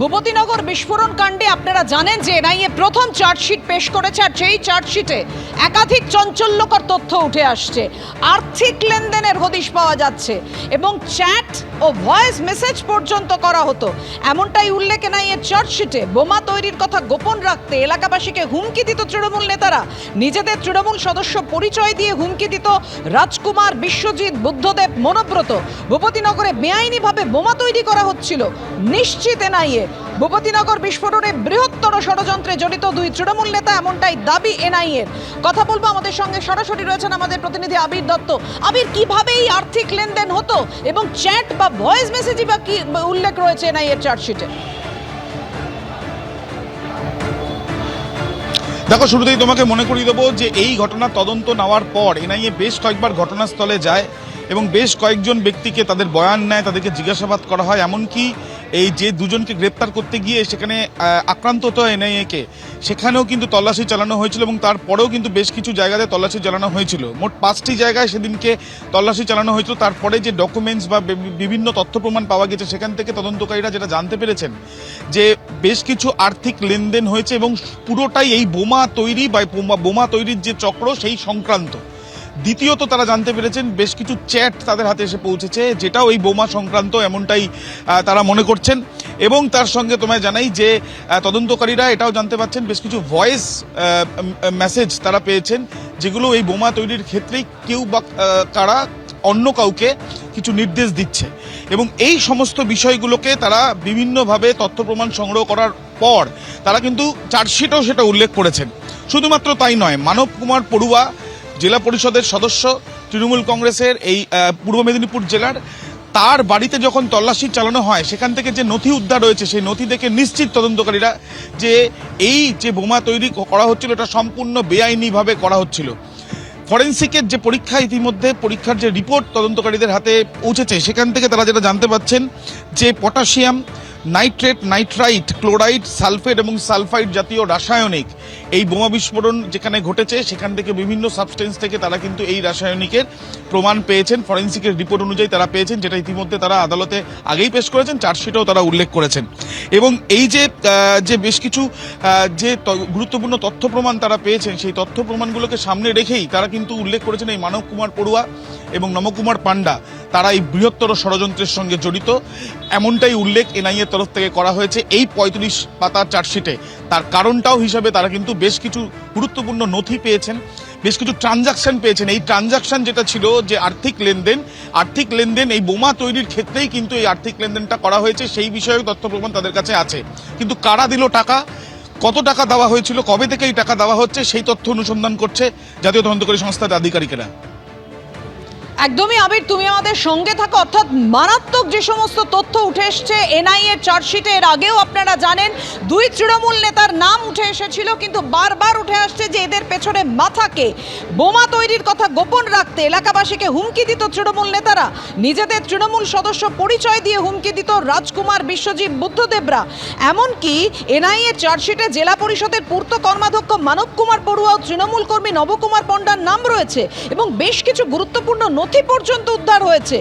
ভূপতিনগর বিস্ফোরণ কাণ্ডে আপনারা জানেন যে এনআইএ প্রথম চার্জশিট পেশ করেছে আর সেই চার্জশিটে একাধিক চঞ্চল্যকর তথ্য উঠে আসছে। আর্থিক লেনদেনের হদিশ পাওয়া যাচ্ছে এবং চ্যাট ও ভয়েস মেসেজ পর্যন্ত করা হতো। এমনটাই উল্লেখ এনআইএ চার্জশিটে বোমা তৈরির কথা গোপন রাখতে এলাকাবাসীকে হুমকি দিত তৃণমূল নেতারা। নিজেদের তৃণমূল সদস্য পরিচয় দিয়ে হুমকি দিত রাজকুমার বিশ্বজিৎ বুদ্ধদেব মনোব্রত। ভূপতিনগরে বেআইনিভাবে বোমা তৈরি করা হচ্ছিল। নিশ্চিত এনআইএ ভূপতিনগর বিস্ফোরণে বৃহত্তর ষড়যন্ত্রে জড়িত দুই তৃণমূল নেতা এমনটাই দাবি এনআইএর। কথা বলব আমাদের সঙ্গে, সরাসরি রয়েছেন আমাদের প্রতিনিধি আবির দত্ত। আবির, কীভাবে এই আর্থিক লেনদেন হতো এবং চ্যাট বা ভয়েস মেসেজই বা কি উল্লেখ রয়েছে এনআইএর চার্জশিটে? দেখো, শুরুতেই তোমাকে মনে করিয়ে দেবো যে এই ঘটনার তদন্ত নেওয়ার পর এনআইএ বেশ কয়েকবার ঘটনাস্থলে যায় এবং বেশ কয়েকজন ব্যক্তিকে তাদের বয়ান নেয়, তাদেরকে জিজ্ঞাসাবাদ করা হয়। এমনকি এই যে দুজনকে গ্রেপ্তার করতে গিয়ে সেখানে আক্রান্ত হতো এনআইএকে, সেখানেও কিন্তু তল্লাশি চালানো হয়েছিল এবং তারপরেও কিন্তু বেশ কিছু জায়গাতে তল্লাশি চালানো হয়েছিল। মোট পাঁচটি জায়গায় সেদিনকে তল্লাশি চালানো হয়েছিল। তারপরে যে ডকুমেন্টস বা বিভিন্ন তথ্য প্রমাণ পাওয়া গেছে, সেখান থেকে তদন্তকারীরা যেটা জানতে পেরেছেন, যে বেশ কিছু আর্থিক লেনদেন হয়েছে এবং পুরোটাই এই বোমা তৈরি বা বোমা তৈরির যে চক্র, সেই সংক্রান্ত। দ্বিতীয়ত তারা জানতে পেরেছেন বেশ কিছু চ্যাট তাদের হাতে এসে পৌঁছেছে, যেটাও এই বোমা সংক্রান্ত এমনটাই তারা মনে করছেন। এবং তার সঙ্গে তোমায় জানাই যে তদন্তকারীরা এটাও জানতে পারছেন, বেশ কিছু ভয়েস মেসেজ তারা পেয়েছেন, যেগুলো এই বোমা তৈরির ক্ষেত্রেই কেউ বা কারা অন্য কাউকে কিছু নির্দেশ দিচ্ছে। এবং এই সমস্ত বিষয়গুলোকে তারা বিভিন্নভাবে তথ্য প্রমাণ সংগ্রহ করার পর তারা কিন্তু চার্জশিটেও সেটা উল্লেখ করেছেন। শুধুমাত্র তাই নয়, মানব কুমার পড়ুয়া জেলা পরিষদের সদস্য তৃণমূল কংগ্রেসের এই পূর্ব মেদিনীপুর জেলার, তার বাড়িতে যখন তল্লাশি চালানো হয়, সেখান থেকে যে নথি উদ্ধার হয়েছে, সেই নথি দেখে নিশ্চিত তদন্তকারীরা যে এই যে বোমা তৈরি করা হচ্ছিল, এটা সম্পূর্ণ বেআইনিভাবে করা হচ্ছিল। ফরেন্সিকের যে পরীক্ষা, ইতিমধ্যে পরীক্ষার যে রিপোর্ট তদন্তকারীদের হাতে পৌঁছেছে, সেখান থেকে তারা যেটা জানতে পাচ্ছেন যে potassium nitrate, nitrite, chloride, sulphate এবং সালফাইড জাতীয় রাসায়নিক। এই বোমা বিস্ফোরণ যেখানে ঘটেছে, সেখান থেকে বিভিন্ন সাবস্টেন্স থেকে তারা কিন্তু এই রাসায়নিকের প্রমাণ পেয়েছেন ফরেন্সিকের রিপোর্ট অনুযায়ী তারা পেয়েছেন, যেটা ইতিমধ্যে তারা আদালতে আগেই পেশ করেছেন, চার্জশিটেও তারা উল্লেখ করেছেন। এবং এই যে যে বেশ কিছু যে গুরুত্বপূর্ণ তথ্য প্রমাণ তারা পেয়েছেন, সেই তথ্য প্রমাণগুলোকে সামনে রেখেই তারা কিন্তু উল্লেখ করেছেন এই মানব কুমার পড়ুয়া। এবং নমকুমার পান্ডা তারা এই বৃহত্তর ষড়যন্ত্রের সঙ্গে জড়িত। এমনটাই উল্লেখ এনআইএর তরফ থেকে করা হয়েছে এই পঁয়ত্রিশ পাতার চার্জশিটে। তার কারণটাও হিসাবে তারা কিন্তু বেশ কিছু গুরুত্বপূর্ণ নথি পেয়েছেন, বেশ কিছু ট্রানজাকশন পেয়েছেন। এই ট্রানজাকশন যেটা ছিল যে আর্থিক লেনদেন আর্থিক লেনদেন এই বোমা তৈরির ক্ষেত্রেই কিন্তু এই আর্থিক লেনদেনটা করা হয়েছে, সেই বিষয়ে তথ্য প্রমাণ তাদের কাছে আছে। কিন্তু কারা দিল টাকা? কত টাকা দেওয়া হয়েছিল? কবে থেকে এই টাকা দেওয়া হচ্ছে? সেই তথ্য অনুসন্ধান করছে জাতীয় তদন্তকারী সংস্থার আধিকারিকেরা। একদমই আবির, তুমি আমাদের সঙ্গে থাকো। অর্থাৎ মারাত্মক যে সমস্ত তথ্য উঠে এসছে, এনআইএ চার্জশিটে, এর আগেও আপনারা জানেন, দুই তৃণমূল নেতার নাম উঠে এসেছিল, কিন্তু বারবার উঠে আসছে যে এদের পেছনে মাথাকে। বোমা তৈরির কথা গোপন রাখতে এলাকাবাসীকে হুমকি দিত তৃণমূল নেতারা। নিজেদের তৃণমূল সদস্য পরিচয় দিয়ে হুমকি দিত রাজকুমার বিশ্বজিৎ বুদ্ধদেবরা। এমনকি এনআইএ চার্জশিটে জেলা পরিষদের পূর্ত কর্মাধ্যক্ষ মানব কুমার বড়ুয়া ও তৃণমূল কর্মী নবকুমার পণ্ডার নাম রয়েছে। এবং বেশ কিছু গুরুত্বপূর্ণ নথি পর্যন্ত উদ্ধার হয়েছে।